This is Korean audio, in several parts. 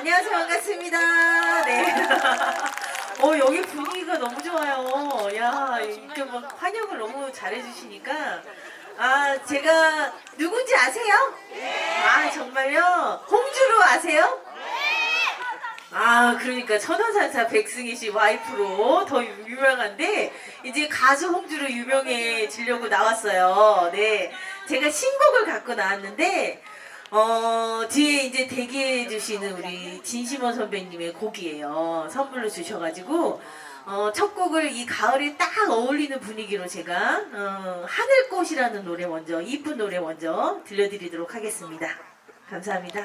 안녕하세요. 반갑습니다. 네. 어, 여기 분위기가 너무 좋아요. 야, 이렇게 막 환영을 너무 잘해주시니까. 아, 제가 누군지 아세요? 아, 정말요? 홍주로 아세요? 아, 그러니까 천원산사 백승희 씨 와이프로 더 유명한데, 이제 가수 홍주로 유명해지려고 나왔어요. 네. 제가 신곡을 갖고 나왔는데, 어, 뒤에 이제 대기해 주시는 우리 진심원 선배님의 곡이에요. 선물로 주셔가지고, 어, 첫 곡을 이 가을에 딱 어울리는 분위기로 제가, 어, 하늘꽃이라는 노래 먼저, 이쁜 노래 먼저 들려드리도록 하겠습니다. 감사합니다.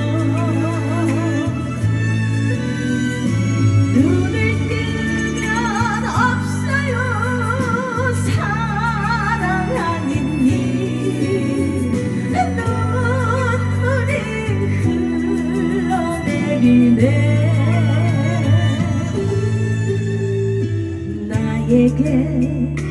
나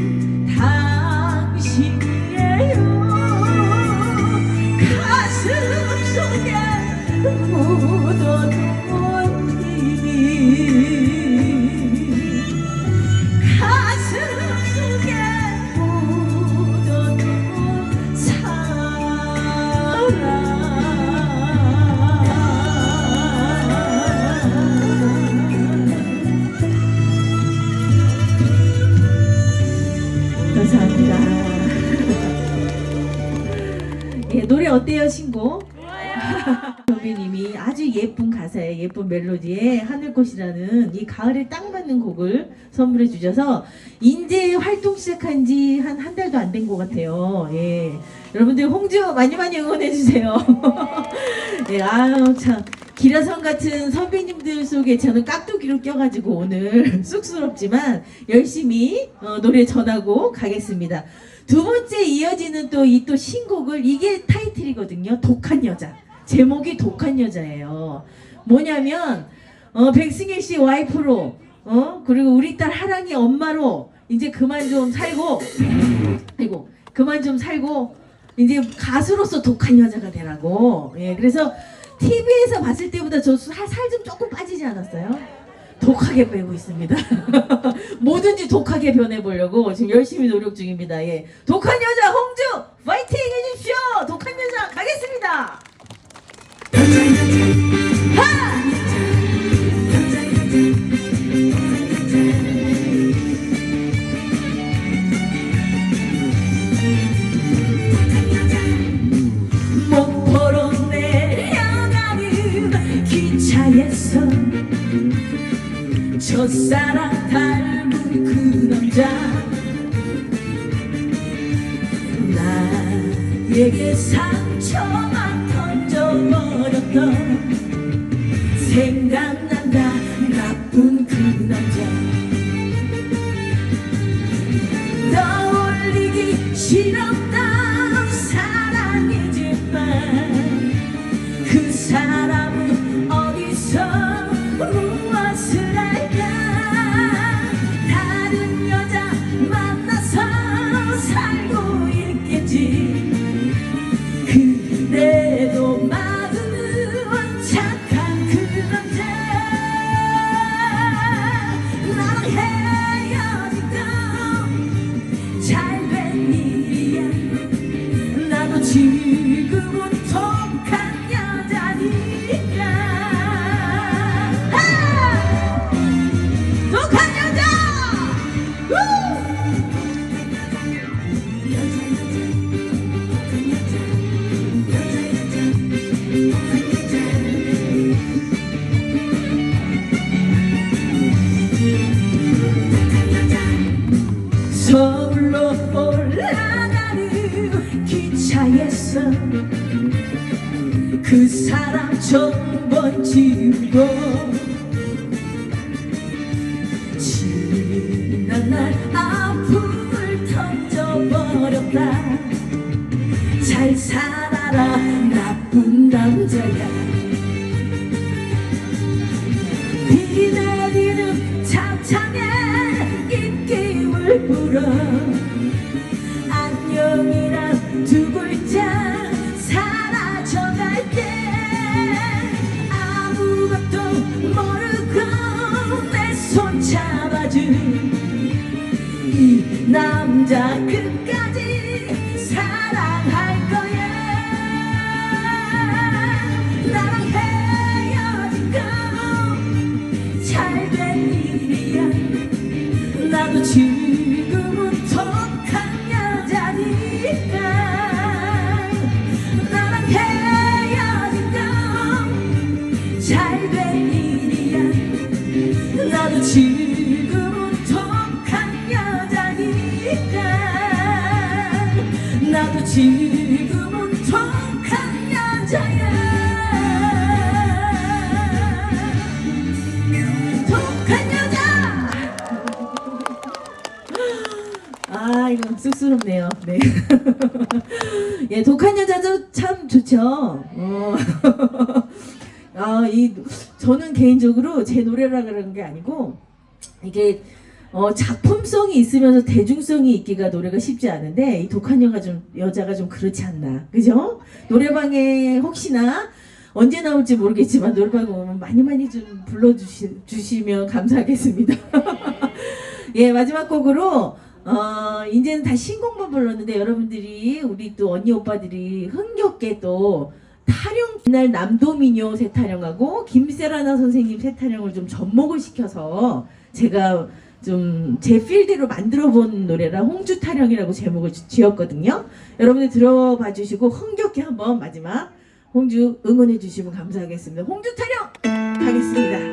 어때요, 신곡? 선배님이 아주 예쁜 가사에 예쁜 멜로디에 하늘꽃이라는 이 가을에 딱 맞는 곡을 선물해 주셔서 인제 활동 시작한 지 한 한 달도 안 된 것 같아요. 예. 여러분들 홍주 많이 많이 응원해 주세요. 예, 아유 참 기라성 같은 선배님들 속에 저는 깍두기로 껴가지고 오늘 쑥스럽지만 열심히 어, 노래 전하고 가겠습니다. 두 번째 이어지는 또 이또 신곡을 이게 타이틀 이거든요. 독한 여자. 제목이 독한 여자예요. 뭐냐면 어, 백승일 씨 와이프로 어 그리고 우리 딸 하랑이 엄마로 이제 그만 좀 살고 아이고 그만 좀 살고 이제 가수로서 독한 여자가 되라고. 예, 그래서 TV에서 봤을 때보다 저 살 좀 조금 빠지지 않았어요? 독하게 빼고 있습니다. 뭐든지 독하게 변해보려고 지금 열심히 노력 중입니다. 예. 독한 여자 홍주 파이팅 해주십시오. 독한 여자 가겠습니다. 나에게 상처만 던져버렸던 생각난다. 나쁜 그 남자. 떠올리기 싫었 차에서 그 사람 처음 지우고 지난 날 아픔을 던져버렸다. 잘 살아라 나쁜 남자야. 비 내리는 차창에 입김을 불어 쑥스럽네요 네. 예 독한 여자도 참 좋죠 어. 아, 이 저는 개인적으로 제 노래라 그런 게 아니고 이게 어, 작품성이 있으면서 대중성이 있기가 노래가 쉽지 않은데 이 독한 여가 좀 여자가 좀 그렇지 않나 그죠? 노래방에 혹시나 언제 나올지 모르겠지만 노래방에 오면 많이 많이 좀 불러 주시 주시면 감사하겠습니다. 예 마지막 곡으로 어 이제는 다 신곡만 불렀는데 여러분들이 우리 또 언니 오빠들이 흥겹게 또 타령 옛날 남도미녀 새 타령하고 김세라나 선생님 새 타령을 좀 접목을 시켜서 제가 좀 제 필대로 만들어 본 노래라 홍주 타령이라고 제목을 지- 지었거든요. 여러분들 들어봐 주시고 흥겹게 한번 마지막 홍주 응원해 주시면 감사하겠습니다. 홍주 타령 가겠습니다.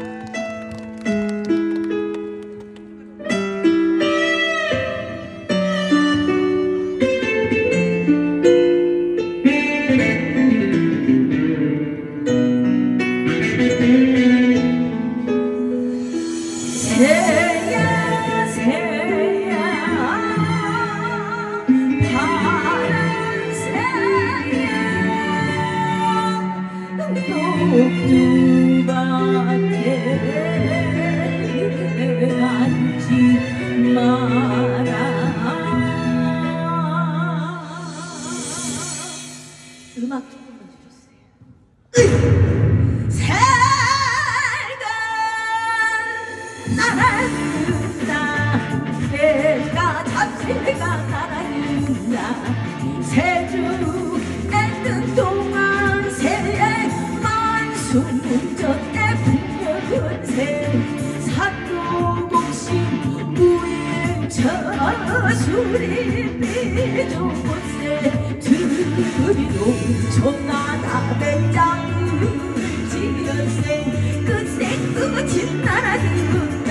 저 애풍의 군세 산도공신 무예처술이 비좁은 곳에 들이로 전나다 대장을 지연생 끝생 끝이 나라 죽은가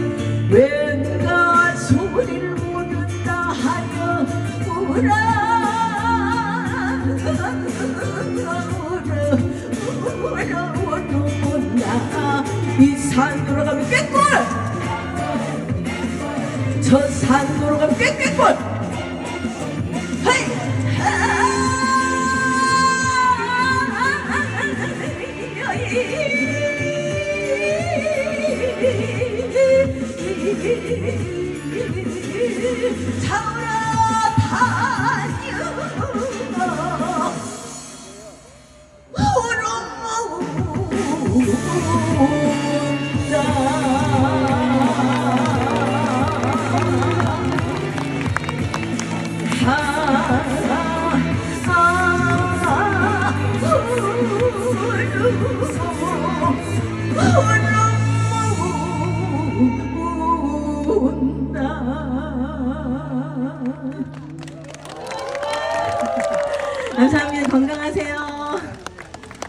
Put!